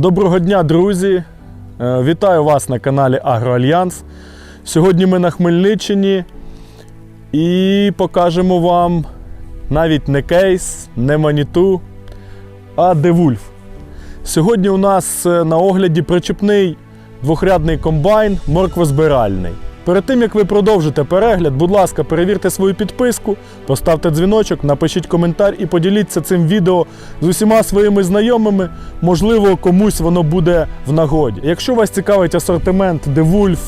Доброго дня, друзі! Е, Вітаю вас на каналі Агроальянс. Сьогодні ми на Хмельниччині і покажемо вам навіть не кейс, не маніту, а девульф. Сьогодні у нас е, на огляді причепний двохрядний комбайн морквозбиральний. Перед тим як ви продовжите перегляд, будь ласка, перевірте свою підписку, поставте дзвіночок, напишіть коментар і поділіться цим відео з усіма своїми знайомими. Можливо, комусь воно буде в нагоді. Якщо вас цікавить асортимент Девульф,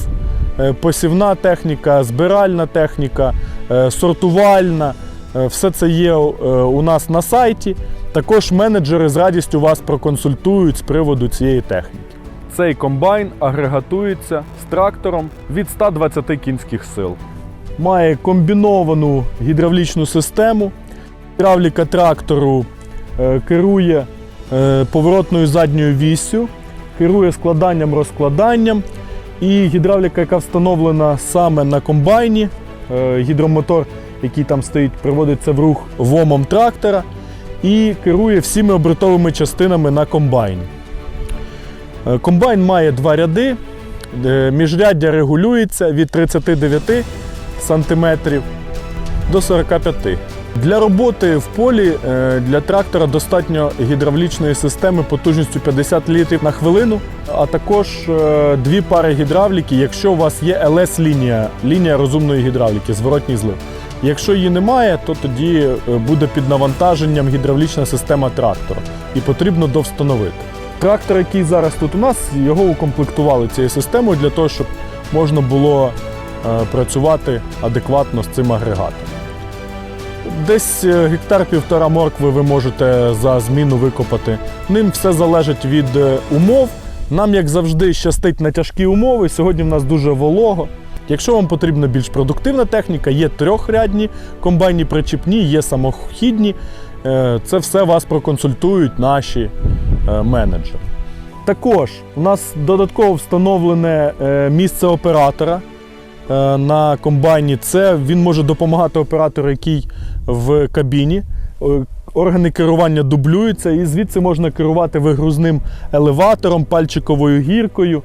е, посівна техніка, збиральна техніка, е, сортувальна, е, все це є у нас на сайті. Також менеджери з радістю вас проконсультують з приводу цієї техніки. Цей комбайн агрегатується з трактором від 120 кінських сил. Має комбіновану гідравлічну систему. Гідравліка трактору е, керує е, поворотною задньою віссю, керує складанням розкладанням. І гідравліка, яка встановлена саме на комбайні, е, гідромотор, який там стоїть, приводиться в рух вомом трактора і керує всіми обертовими частинами на комбайні. Е, Комбайн має два ряди. е, Міжряддя регулюється від 39 см до 45 Для роботи в полі е, для трактора достатньо гідравлічної системи потужністю 50 літрів на хвилину, а також дві пари гідравліки, якщо у вас є ЛС-лінія, лінія розумної гідравліки, зворотній злив. Якщо її немає, то тоді буде під навантаженням гідравлічна система трактора і потрібно довстановити. Трактор, який зараз тут у нас, його укомплектували цією системою для того, щоб можна було е, працювати адекватно з цим агрегатом. Десь е, гектар півтора моркви ви можете за зміну викопати. Ним все залежить від е, умов. Нам, як завжди, щастить на тяжкі умови. Сьогодні в нас дуже волого. Якщо вам потрібна більш продуктивна техніка, є трьохрядні комбайні причіпні, є самохідні. Це все вас проконсультують наші е, менеджери. Також у нас додатково встановлене е, місце оператора е, на комбайні. Це він може допомагати оператору, який в кабіні. Органи керування дублюються, і звідси можна керувати вигрузним елеватором, пальчиковою гіркою.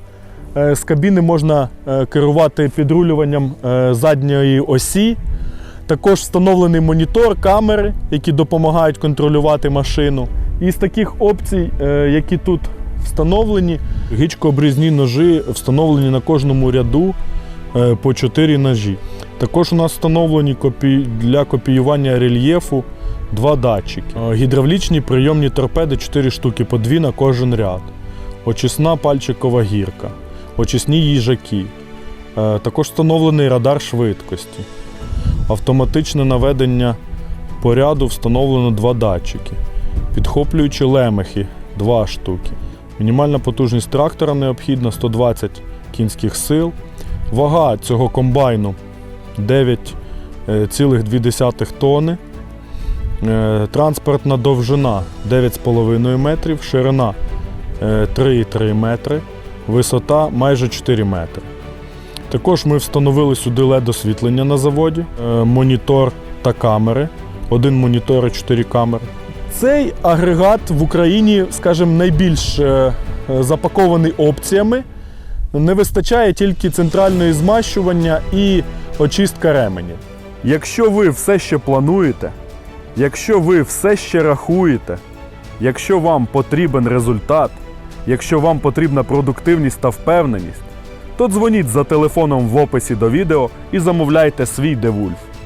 З кабіни можна керувати підрулюванням задньої осі. Також встановлений монітор, камери, які допомагають контролювати машину. І з таких опцій, е, які тут встановлені, гічкообрізні ножі встановлені на кожному ряду е, по 4 ножі. Також у нас встановлені для копіювання рельєфу два датчики. Е, Гідравлічні прийомні торпеди 4 штуки, по 2 на кожен ряд. Очисна пальчикова гірка, очисні їжаки. Також встановлений радар швидкості. Автоматичне наведення поряду встановлено два датчики. Підхоплюючі лемехи 2 штуки. Мінімальна потужність трактора необхідна 120 кінських сил. Вага цього комбайну 9,2 тонни. Е, Транспортна довжина 9,5 метрів, ширина е, 3,3 метри, висота майже 4 метри. Також ми встановили сюди led освітлення на заводі, е, монітор та камери. Один монітор і чотири камери. Цей агрегат в Україні, скажімо, найбільш е, е, запакований опціями. Не вистачає тільки центральної змащування і очистка ременів. Якщо ви все ще плануєте, якщо ви все ще рахуєте, якщо вам потрібен результат, якщо вам потрібна продуктивність та впевненість, то дзвоніть за телефоном в описі до відео і замовляйте свій Девульф.